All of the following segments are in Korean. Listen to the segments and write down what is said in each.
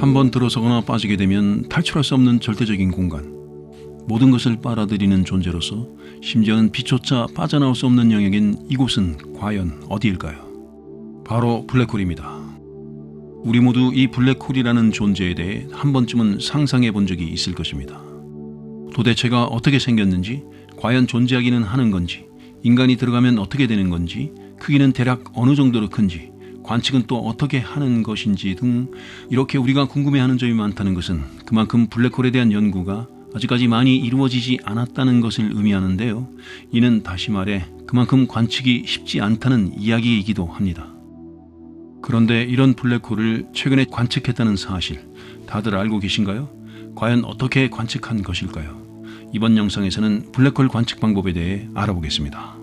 한번 들어서거나 빠지게 되면 탈출할 수 없는 절대적인 공간. 모든 것을 빨아들이는 존재로서 심지어는 빛조차 빠져나올 수 없는 영역인 이곳은 과연 어디일까요? 바로 블랙홀입니다. 우리 모두 이 블랙홀이라는 존재에 대해 한 번쯤은 상상해 본 적이 있을 것입니다. 도대체가 어떻게 생겼는지, 과연 존재하기는 하는 건지, 인간이 들어가면 어떻게 되는 건지, 크기는 대략 어느 정도로 큰지, 관측은 또 어떻게 하는 것인지 등 이렇게 우리가 궁금해하는 점이 많다는 것은 그만큼 블랙홀에 대한 연구가 아직까지 많이 이루어지지 않았다는 것을 의미하는데요. 이는 다시 말해 그만큼 관측이 쉽지 않다는 이야기이기도 합니다. 그런데 이런 블랙홀을 최근에 관측했다는 사실 다들 알고 계신가요? 과연 어떻게 관측한 것일까요? 이번 영상에서는 블랙홀 관측 방법에 대해 알아보겠습니다.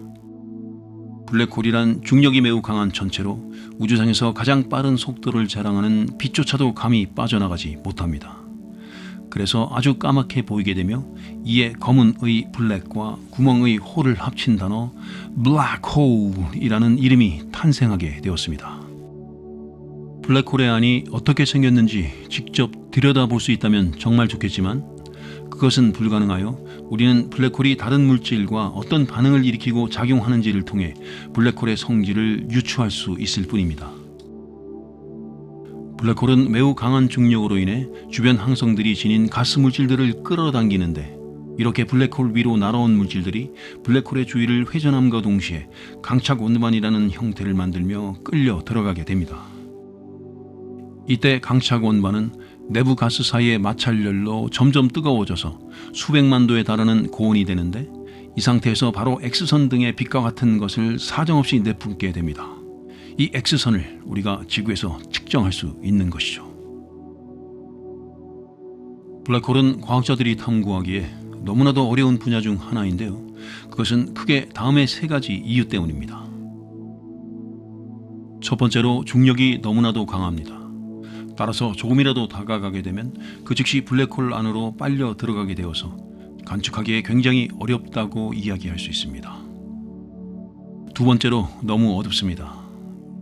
블랙홀이란 중력이 매우 강한 천체로 우주상에서 가장 빠른 속도를 자랑하는 빛조차도 감히 빠져나가지 못합니다. 그래서 아주 까맣게 보이게 되며 이에 검은의 블랙과 구멍의 홀을 합친 단어 블랙홀이라는 이름이 탄생하게 되었습니다. 블랙홀의 안이 어떻게 생겼는지 직접 들여다볼 수 있다면 정말 좋겠지만 그것은 불가능하여 우리는 블랙홀이 다른 물질과 어떤 반응을 일으키고 작용하는지를 통해 블랙홀의 성질을 유추할 수 있을 뿐입니다. 블랙홀은 매우 강한 중력으로 인해 주변 항성들이 지닌 가스 물질들을 끌어당기는데 이렇게 블랙홀 위로 날아온 물질들이 블랙홀의 주위를 회전함과 동시에 강착 원반이라는 형태를 만들며 끌려 들어가게 됩니다. 이때 강착 원반은 내부 가스 사이의 마찰열로 점점 뜨거워져서 수백만 도에 달하는 고온이 되는데 이 상태에서 바로 X선 등의 빛과 같은 것을 사정없이 내뿜게 됩니다. 이 X선을 우리가 지구에서 측정할 수 있는 것이죠. 블랙홀은 과학자들이 탐구하기에 너무나도 어려운 분야 중 하나인데요. 그것은 크게 다음의 세 가지 이유 때문입니다. 첫 번째로 중력이 너무나도 강합니다. 따라서 조금이라도 다가가게 되면 그 즉시 블랙홀 안으로 빨려 들어가게 되어서 관측하기에 굉장히 어렵다고 이야기할 수 있습니다. 두 번째로 너무 어둡습니다.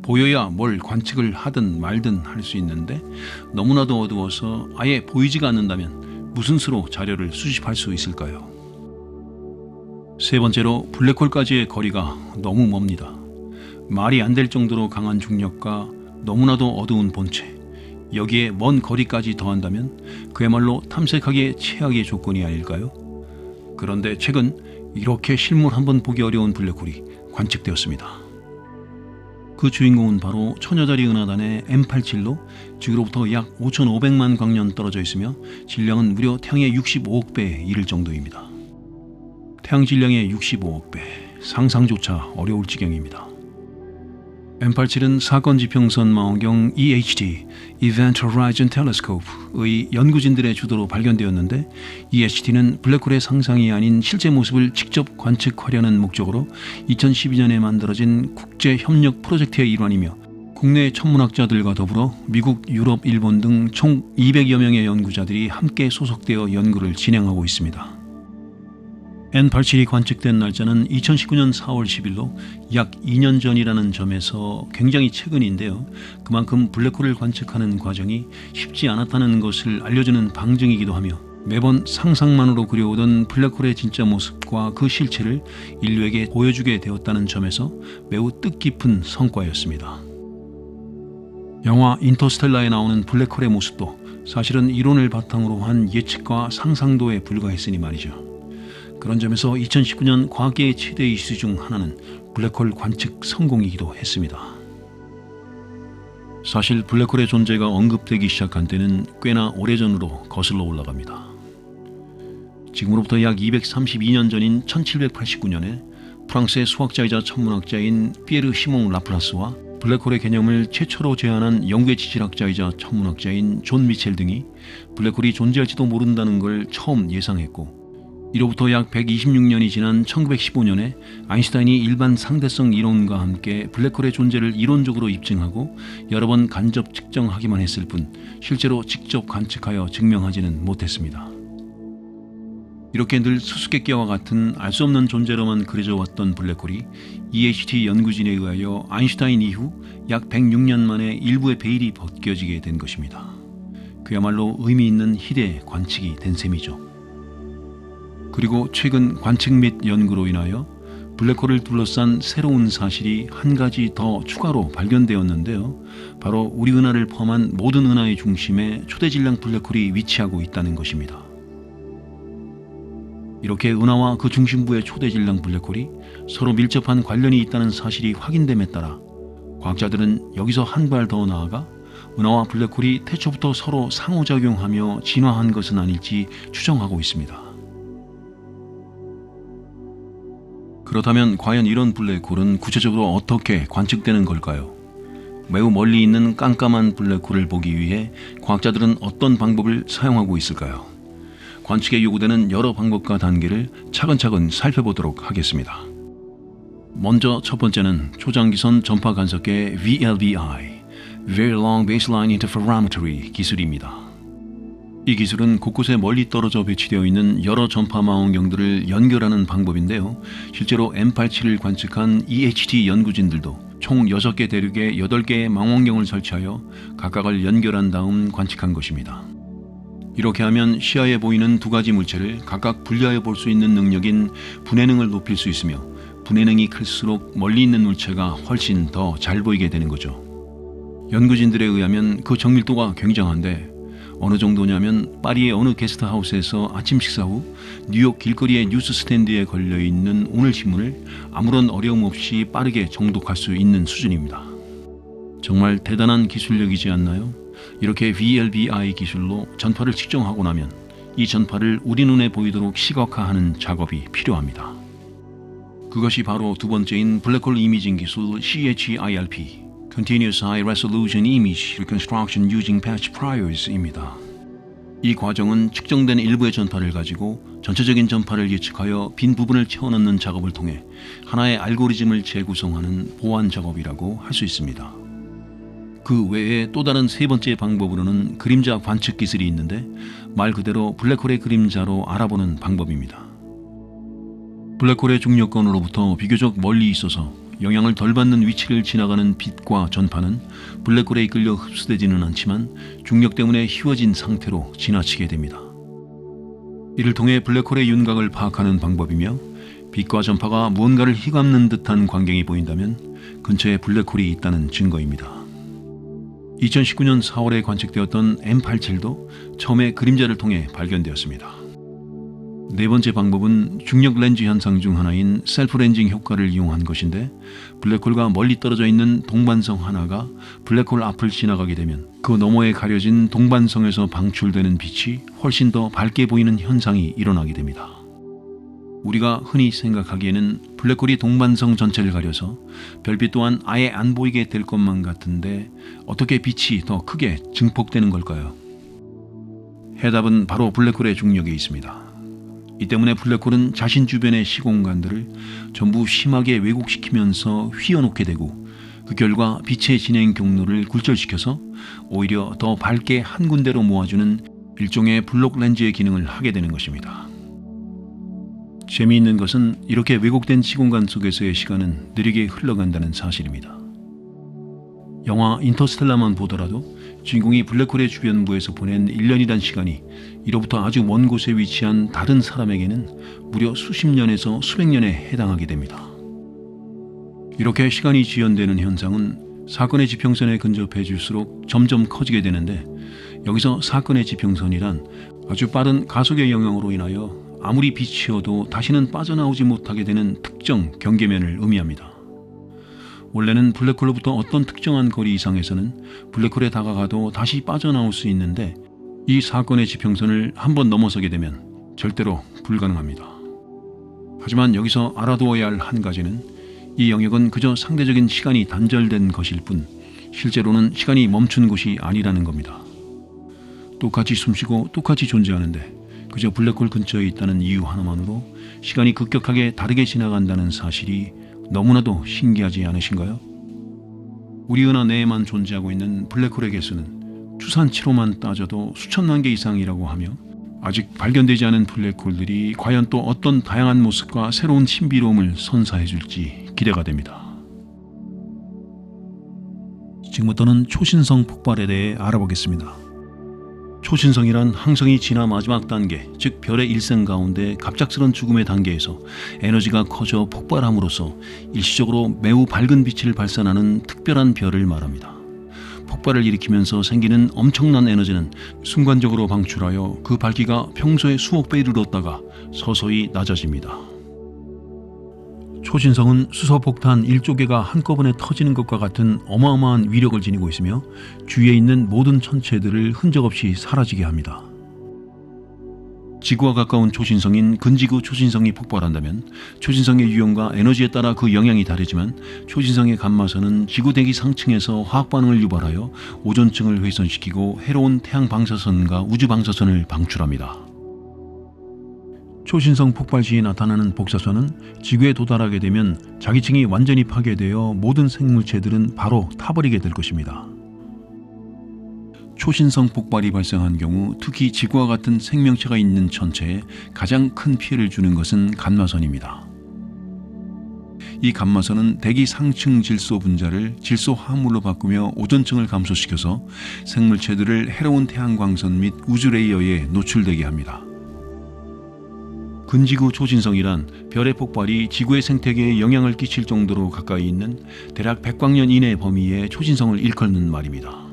보여야 뭘 관측을 하든 말든 할 수 있는데 너무나도 어두워서 아예 보이지가 않는다면 무슨 수로 자료를 수집할 수 있을까요? 세 번째로 블랙홀까지의 거리가 너무 멉니다. 말이 안 될 정도로 강한 중력과 너무나도 어두운 본체, 여기에 먼 거리까지 더한다면 그야말로 탐색하기에 최악의 조건이 아닐까요? 그런데 최근 이렇게 실물 한번 보기 어려운 블랙홀이 관측되었습니다. 그 주인공은 바로 처녀자리 은하단의 M87로 지구로부터 약 5,500만 광년 떨어져 있으며 질량은 무려 태양의 65억 배에 이를 정도입니다. 태양 질량의 65억 배, 상상조차 어려울 지경입니다. M87은 사건 지평선 망원경 EHT (Event Horizon Telescope)의 연구진들의 주도로 발견되었는데 EHT는 블랙홀의 상상이 아닌 실제 모습을 직접 관측하려는 목적으로 2012년에 만들어진 국제 협력 프로젝트의 일환이며 국내 천문학자들과 더불어 미국, 유럽, 일본 등 총 200여 명의 연구자들이 함께 소속되어 연구를 진행하고 있습니다. N87이 관측된 날짜는 2019년 4월 10일로 약 2년 전이라는 점에서 굉장히 최근인데요. 그만큼 블랙홀을 관측하는 과정이 쉽지 않았다는 것을 알려주는 방증이기도 하며 매번 상상만으로 그려오던 블랙홀의 진짜 모습과 그 실체를 인류에게 보여주게 되었다는 점에서 매우 뜻깊은 성과였습니다. 영화 인터스텔라에 나오는 블랙홀의 모습도 사실은 이론을 바탕으로 한 예측과 상상도에 불과했으니 말이죠. 그런 점에서 2019년 과학계의 최대 이슈 중 하나는 블랙홀 관측 성공이기도 했습니다. 사실 블랙홀의 존재가 언급되기 시작한 때는 꽤나 오래전으로 거슬러 올라갑니다. 지금으로부터 약 232년 전인 1789년에 프랑스의 수학자이자 천문학자인 피에르 시몽 라플라스와 블랙홀의 개념을 최초로 제안한 영국의 지질학자이자 천문학자인 존 미첼 등이 블랙홀이 존재할지도 모른다는 걸 처음 예상했고 이로부터 약 126년이 지난 1915년에 아인슈타인이 일반 상대성 이론과 함께 블랙홀의 존재를 이론적으로 입증하고 여러 번 간접 측정하기만 했을 뿐 실제로 직접 관측하여 증명하지는 못했습니다. 이렇게 늘 수수께끼와 같은 알 수 없는 존재로만 그려져 왔던 블랙홀이 EHT 연구진에 의하여 아인슈타인 이후 약 106년 만에 일부의 베일이 벗겨지게 된 것입니다. 그야말로 의미 있는 희대 관측이 된 셈이죠. 그리고 최근 관측 및 연구로 인하여 블랙홀을 둘러싼 새로운 사실이 한 가지 더 추가로 발견되었는데요. 바로 우리 은하를 포함한 모든 은하의 중심에 초대질량 블랙홀이 위치하고 있다는 것입니다. 이렇게 은하와 그 중심부의 초대질량 블랙홀이 서로 밀접한 관련이 있다는 사실이 확인됨에 따라 과학자들은 여기서 한 발 더 나아가 은하와 블랙홀이 태초부터 서로 상호작용하며 진화한 것은 아닐지 추정하고 있습니다. 그렇다면 과연 이런 블랙홀은 구체적으로 어떻게 관측되는 걸까요? 매우 멀리 있는 깜깜한 블랙홀을 보기 위해 과학자들은 어떤 방법을 사용하고 있을까요? 관측에 요구되는 여러 방법과 단계를 차근차근 살펴보도록 하겠습니다. 먼저 첫 번째는 초장기선 전파 간섭계 VLBI, Very Long Baseline Interferometry 기술입니다. 이 기술은 곳곳에 멀리 떨어져 배치되어 있는 여러 전파 망원경들을 연결하는 방법인데요. 실제로 M87을 관측한 EHT 연구진들도 총 6개 대륙에 8개의 망원경을 설치하여 각각을 연결한 다음 관측한 것입니다. 이렇게 하면 시야에 보이는 두 가지 물체를 각각 분리하여 볼 수 있는 능력인 분해능을 높일 수 있으며 분해능이 클수록 멀리 있는 물체가 훨씬 더 잘 보이게 되는 거죠. 연구진들에 의하면 그 정밀도가 굉장한데 어느 정도냐면 파리의 어느 게스트하우스에서 아침 식사 후 뉴욕 길거리의 뉴스 스탠드에 걸려 있는 오늘 신문을 아무런 어려움 없이 빠르게 정독할 수 있는 수준입니다. 정말 대단한 기술력이지 않나요? 이렇게 VLBI 기술로 전파를 측정하고 나면 이 전파를 우리 눈에 보이도록 시각화하는 작업이 필요합니다. 그것이 바로 두 번째인 블랙홀 이미징 기술 CHIRP Continuous High Resolution Image Reconstruction Using Patch Priors입니다. 이 과정은 측정된 일부의 전파를 가지고 전체적인 전파를 예측하여 빈 부분을 채워넣는 작업을 통해 하나의 알고리즘을 재구성하는 보완 작업이라고 할 수 있습니다. 그 외에 또 다른 세 번째 방법으로는 그림자 관측 기술이 있는데 말 그대로 블랙홀의 그림자로 알아보는 방법입니다. 블랙홀의 중력권으로부터 비교적 멀리 있어서 영향을 덜 받는 위치를 지나가는 빛과 전파는 블랙홀에 이끌려 흡수되지는 않지만 중력 때문에 휘어진 상태로 지나치게 됩니다. 이를 통해 블랙홀의 윤곽을 파악하는 방법이며 빛과 전파가 무언가를 휘감는 듯한 광경이 보인다면 근처에 블랙홀이 있다는 증거입니다. 2019년 4월에 관측되었던 M87도 처음에 그림자를 통해 발견되었습니다. 네 번째 방법은 중력 렌즈 현상 중 하나인 셀프 렌징 효과를 이용한 것인데 블랙홀과 멀리 떨어져 있는 동반성 하나가 블랙홀 앞을 지나가게 되면 그 너머에 가려진 동반성에서 방출되는 빛이 훨씬 더 밝게 보이는 현상이 일어나게 됩니다. 우리가 흔히 생각하기에는 블랙홀이 동반성 전체를 가려서 별빛 또한 아예 안 보이게 될 것만 같은데 어떻게 빛이 더 크게 증폭되는 걸까요? 해답은 바로 블랙홀의 중력에 있습니다. 이 때문에 블랙홀은 자신 주변의 시공간들을 전부 심하게 왜곡시키면서 휘어놓게 되고 그 결과 빛의 진행 경로를 굴절시켜서 오히려 더 밝게 한 군데로 모아주는 일종의 블록 렌즈의 기능을 하게 되는 것입니다. 재미있는 것은 이렇게 왜곡된 시공간 속에서의 시간은 느리게 흘러간다는 사실입니다. 영화 인터스텔라만 보더라도 주인공이 블랙홀의 주변부에서 보낸 1년이란 시간이 이로부터 아주 먼 곳에 위치한 다른 사람에게는 무려 수십 년에서 수백 년에 해당하게 됩니다. 이렇게 시간이 지연되는 현상은 사건의 지평선에 근접해질수록 점점 커지게 되는데 여기서 사건의 지평선이란 아주 빠른 가속의 영향으로 인하여 아무리 비치어도 다시는 빠져나오지 못하게 되는 특정 경계면을 의미합니다. 원래는 블랙홀로부터 어떤 특정한 거리 이상에서는 블랙홀에 다가가도 다시 빠져나올 수 있는데 이 사건의 지평선을 한 번 넘어서게 되면 절대로 불가능합니다. 하지만 여기서 알아두어야 할 한 가지는 이 영역은 그저 상대적인 시간이 단절된 것일 뿐 실제로는 시간이 멈춘 곳이 아니라는 겁니다. 똑같이 숨쉬고 똑같이 존재하는데 그저 블랙홀 근처에 있다는 이유 하나만으로 시간이 급격하게 다르게 지나간다는 사실이 너무나도 신기하지 않으신가요? 우리 은하 내에만 존재하고 있는 블랙홀의 개수는 추산치로만 따져도 수천만 개 이상이라고 하며 아직 발견되지 않은 블랙홀들이 과연 또 어떤 다양한 모습과 새로운 신비로움을 선사해 줄지 기대가 됩니다. 지금부터는 초신성 폭발에 대해 알아보겠습니다. 초신성이란 항성이 지나 마지막 단계, 즉 별의 일생 가운데 갑작스런 죽음의 단계에서 에너지가 커져 폭발함으로써 일시적으로 매우 밝은 빛을 발산하는 특별한 별을 말합니다. 폭발을 일으키면서 생기는 엄청난 에너지는 순간적으로 방출하여 그 밝기가 평소의 수억 배 이르렀다가 서서히 낮아집니다. 초신성은 수소폭탄 1조개가 한꺼번에 터지는 것과 같은 어마어마한 위력을 지니고 있으며 주위에 있는 모든 천체들을 흔적 없이 사라지게 합니다. 지구와 가까운 초신성인 근지구 초신성이 폭발한다면 초신성의 유형과 에너지에 따라 그 영향이 다르지만 초신성의 감마선은 지구 대기 상층에서 화학 반응을 유발하여 오존층을 훼손시키고 해로운 태양 방사선과 우주 방사선을 방출합니다. 초신성 폭발 시에 나타나는 복사선은 지구에 도달하게 되면 자기층이 완전히 파괴되어 모든 생물체들은 바로 타버리게 될 것입니다. 초신성 폭발이 발생한 경우 특히 지구와 같은 생명체가 있는 천체에 가장 큰 피해를 주는 것은 감마선입니다. 이 감마선은 대기 상층 질소 분자를 질소 화합물로 바꾸며 오존층을 감소시켜서 생물체들을 해로운 태양광선 및 우주 레이어에 노출되게 합니다. 근지구 초신성이란 별의 폭발이 지구의 생태계에 영향을 끼칠 정도로 가까이 있는 대략 100광년 이내의 범위의 초신성을 일컫는 말입니다.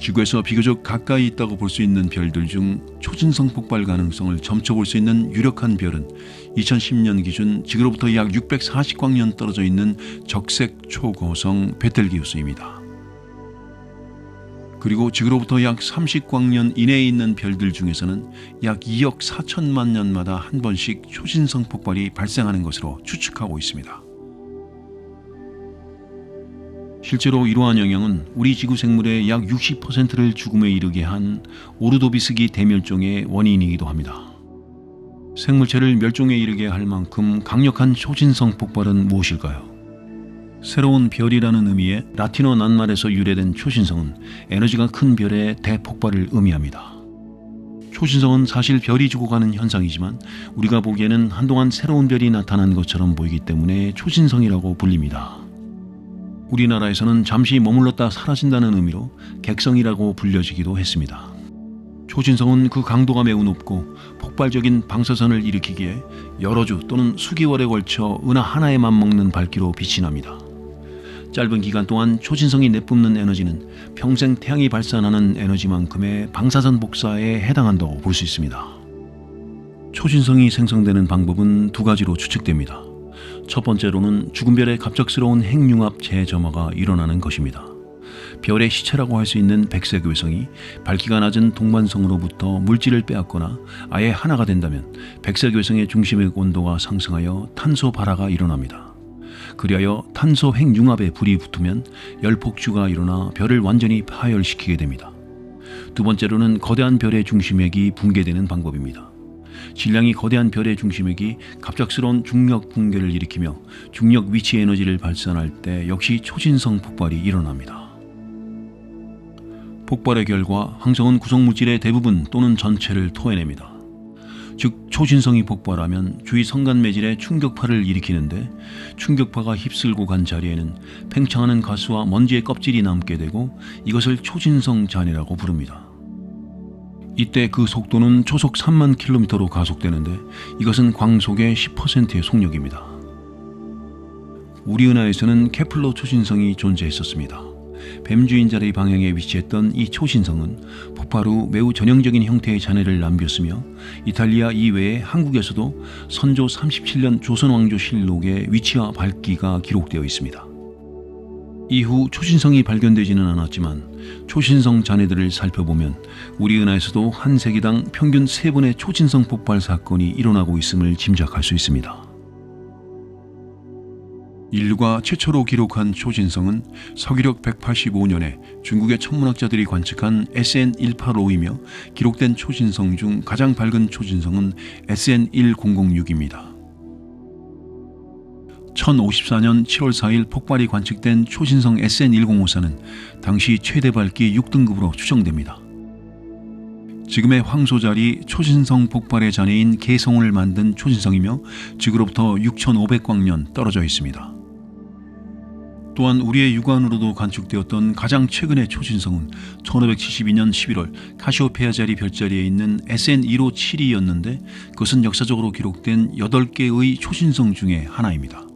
지구에서 비교적 가까이 있다고 볼 수 있는 별들 중 초신성 폭발 가능성을 점쳐볼 수 있는 유력한 별은 2010년 기준 지구로부터 약 640광년 떨어져 있는 적색 초고성 베텔기우스입니다. 그리고 지구로부터 약 30광년 이내에 있는 별들 중에서는 약 2억 4천만 년마다 한 번씩 초신성 폭발이 발생하는 것으로 추측하고 있습니다. 실제로 이러한 영향은 우리 지구 생물의 약 60%를 죽음에 이르게 한 오르도비스기 대멸종의 원인이기도 합니다. 생물체를 멸종에 이르게 할 만큼 강력한 초신성 폭발은 무엇일까요? 새로운 별이라는 의미의 라틴어 낱말에서 유래된 초신성은 에너지가 큰 별의 대폭발을 의미합니다. 초신성은 사실 별이 죽어가는 현상이지만 우리가 보기에는 한동안 새로운 별이 나타난 것처럼 보이기 때문에 초신성이라고 불립니다. 우리나라에서는 잠시 머물렀다 사라진다는 의미로 객성이라고 불려지기도 했습니다. 초신성은 그 강도가 매우 높고 폭발적인 방사선을 일으키기에 여러 주 또는 수개월에 걸쳐 은하 하나에 맞먹는 밝기로 빛이 납니다. 짧은 기간 동안 초신성이 내뿜는 에너지는 평생 태양이 발산하는 에너지만큼의 방사선 복사에 해당한다고 볼 수 있습니다. 초신성이 생성되는 방법은 두 가지로 추측됩니다. 첫 번째로는 죽은 별의 갑작스러운 핵융합 재점화가 일어나는 것입니다. 별의 시체라고 할 수 있는 백색 외성이 밝기가 낮은 동반성으로부터 물질을 빼앗거나 아예 하나가 된다면 백색 외성의 중심의 온도가 상승하여 탄소 발화가 일어납니다. 그리하여 탄소 핵융합에 불이 붙으면 열폭주가 일어나 별을 완전히 파열시키게 됩니다. 두 번째로는 거대한 별의 중심액이 붕괴되는 방법입니다. 질량이 거대한 별의 중심액이 갑작스러운 중력 붕괴를 일으키며 중력 위치 에너지를 발산할 때 역시 초신성 폭발이 일어납니다. 폭발의 결과 항성은 구성물질의 대부분 또는 전체를 토해냅니다. 즉 초신성이 폭발하면 주위 성간 매질에 충격파를 일으키는데 충격파가 휩쓸고 간 자리에는 팽창하는 가스와 먼지의 껍질이 남게 되고 이것을 초신성 잔해라고 부릅니다. 이때 그 속도는 초속 3만 킬로미터로 가속되는데 이것은 광속의 10%의 속력입니다. 우리 은하에서는 케플러 초신성이 존재했었습니다. 뱀주인자리 방향에 위치했던 이 초신성은 폭발 후 매우 전형적인 형태의 잔해를 남겼으며 이탈리아 이외에 한국에서도 선조 37년 조선왕조 실록에 위치와 밝기가 기록되어 있습니다. 이후 초신성이 발견되지는 않았지만 초신성 잔해들을 살펴보면 우리 은하에서도 한 세기당 평균 3번의 초신성 폭발 사건이 일어나고 있음을 짐작할 수 있습니다. 인류가 최초로 기록한 초신성은 서기력 185년에 중국의 천문학자들이 관측한 SN185이며 기록된 초신성 중 가장 밝은 초신성은 SN1006입니다. 1054년 7월 4일 폭발이 관측된 초신성 SN1054는 당시 최대 밝기 6등급으로 추정됩니다. 지금의 황소자리 초신성 폭발의 잔해인 개성을 만든 초신성이며 지구로부터 6,500광년 떨어져 있습니다. 또한 우리의 육안으로도 관측되었던 가장 최근의 초신성은 1572년 11월 카시오페아 자리 별자리에 있는 SN 1572였는데 그것은 역사적으로 기록된 8개의 초신성 중에 하나입니다.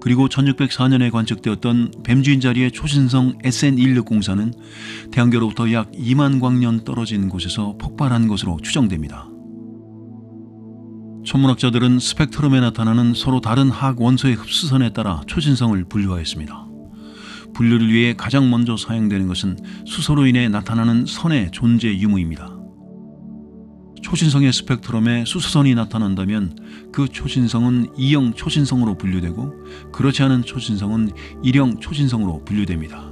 그리고 1604년에 관측되었던 뱀주인 자리의 초신성 SN1604는 태양계로부터 약 2만 광년 떨어진 곳에서 폭발한 것으로 추정됩니다. 천문학자들은 스펙트럼에 나타나는 서로 다른 화학 원소의 흡수선에 따라 초신성을 분류하였습니다. 분류를 위해 가장 먼저 사용되는 것은 수소로 인해 나타나는 선의 존재 유무입니다. 초신성의 스펙트럼에 수소선이 나타난다면 그 초신성은 E형 초신성으로 분류되고 그렇지 않은 초신성은 1형 초신성으로 분류됩니다.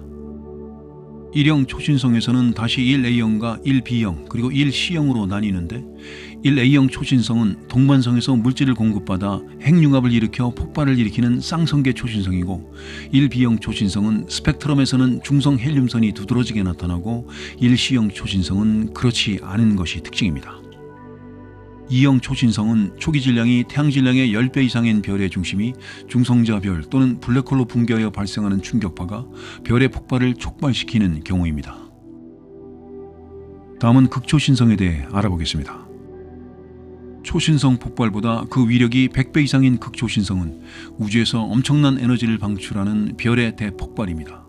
1형 초신성에서는 다시 1A형과 1B형 그리고 1C형으로 나뉘는데 1A형 초신성은 동반성에서 물질을 공급받아 핵융합을 일으켜 폭발을 일으키는 쌍성계 초신성이고 1B형 초신성은 스펙트럼에서는 중성 헬륨선이 두드러지게 나타나고 1C형 초신성은 그렇지 않은 것이 특징입니다. 2형 초신성은 초기 질량이 태양 질량의 10배 이상인 별의 중심이 중성자 별 또는 블랙홀로 붕괴하여 발생하는 충격파가 별의 폭발을 촉발시키는 경우입니다. 다음은 극초신성에 대해 알아보겠습니다. 초신성 폭발보다 그 위력이 100배 이상인 극초신성은 우주에서 엄청난 에너지를 방출하는 별의 대폭발입니다.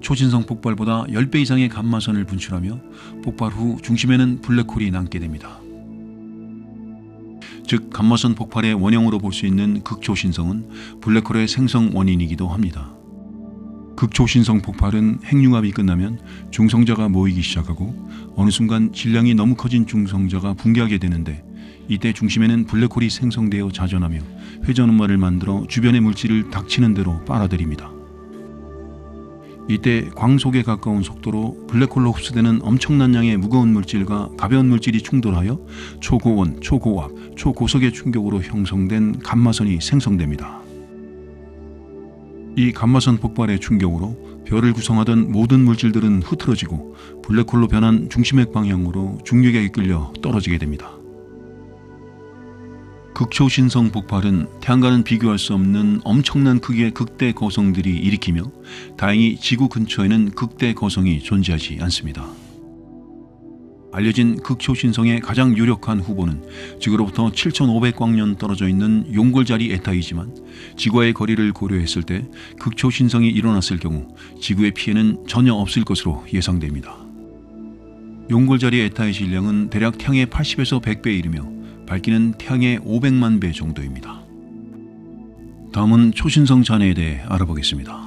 초신성 폭발보다 10배 이상의 감마선을 분출하며 폭발 후 중심에는 블랙홀이 남게 됩니다. 즉 감마선 폭발의 원형으로 볼 수 있는 극초신성은 블랙홀의 생성 원인이기도 합니다. 극초신성 폭발은 핵융합이 끝나면 중성자가 모이기 시작하고 어느 순간 질량이 너무 커진 중성자가 붕괴하게 되는데 이때 중심에는 블랙홀이 생성되어 자전하며 회전음말을 만들어 주변의 물질을 닥치는 대로 빨아들입니다. 이때 광속에 가까운 속도로 블랙홀로 흡수되는 엄청난 양의 무거운 물질과 가벼운 물질이 충돌하여 초고온, 초고압, 초고속의 충격으로 형성된 감마선이 생성됩니다. 이 감마선 폭발의 충격으로 별을 구성하던 모든 물질들은 흐트러지고 블랙홀로 변한 중심핵 방향으로 중력에 이끌려 떨어지게 됩니다. 극초신성 폭발은 태양과는 비교할 수 없는 엄청난 크기의 극대 거성들이 일으키며 다행히 지구 근처에는 극대 거성이 존재하지 않습니다. 알려진 극초신성의 가장 유력한 후보는 지구로부터 7,500광년 떨어져 있는 용골자리 에타이지만 지구와의 거리를 고려했을 때 극초신성이 일어났을 경우 지구의 피해는 전혀 없을 것으로 예상됩니다. 용골자리 에타의 질량은 대략 태양의 80에서 100배에 이르며 밝기는 태양의 500만 배 정도입니다. 다음은 초신성 잔해에 대해 알아보겠습니다.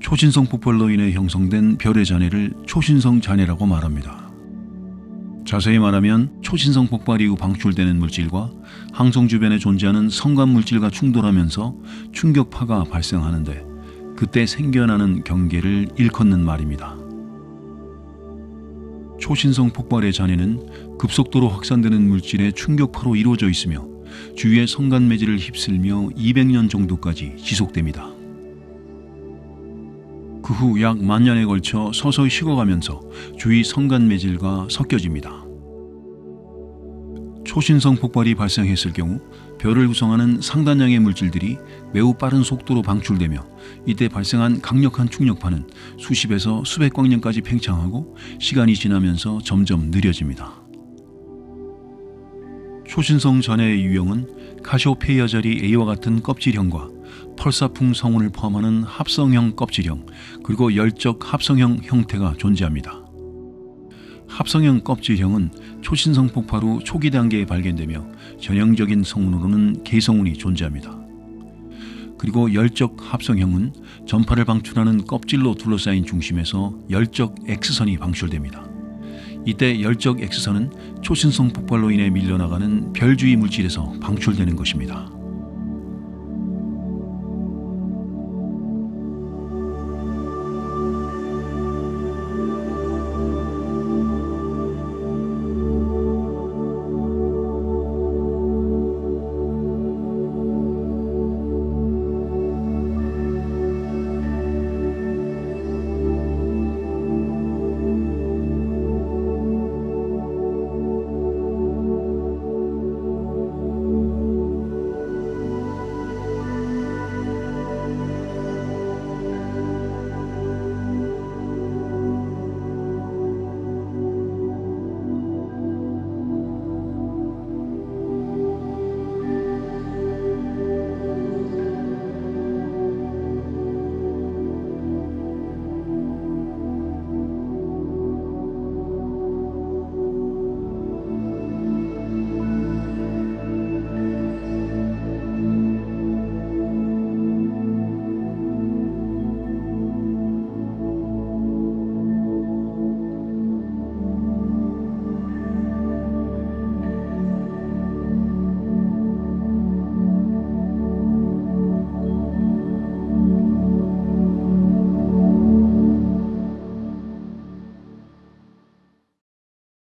초신성 폭발로 인해 형성된 별의 잔해를 초신성 잔해라고 말합니다. 자세히 말하면 초신성 폭발 이후 방출되는 물질과 항성 주변에 존재하는 성간 물질과 충돌하면서 충격파가 발생하는데 그때 생겨나는 경계를 일컫는 말입니다. 초신성 폭발의 잔해는 급속도로 확산되는 물질의 충격파로 이루어져 있으며 주위의 성간 매질을 휩쓸며 200년 정도까지 지속됩니다. 그 후 약 만년에 걸쳐 서서히 식어가면서 주위 성간 매질과 섞여집니다. 초신성 폭발이 발생했을 경우 별을 구성하는 상단량의 물질들이 매우 빠른 속도로 방출되며 이때 발생한 강력한 충격파는 수십에서 수백 광년까지 팽창하고 시간이 지나면서 점점 느려집니다. 초신성 잔해의 유형은 카시오페이아 자리 A와 같은 껍질형과 펄사풍 성운을 포함하는 합성형 껍질형 그리고 열적 합성형 형태가 존재합니다. 합성형 껍질형은 초신성 폭발 후 초기 단계에 발견되며 전형적인 성운으로는 개성운이 존재합니다. 그리고 열적 합성형은 전파를 방출하는 껍질로 둘러싸인 중심에서 열적 X선이 방출됩니다. 이때 열적 X선은 초신성 폭발로 인해 밀려나가는 별 주위 물질에서 방출되는 것입니다.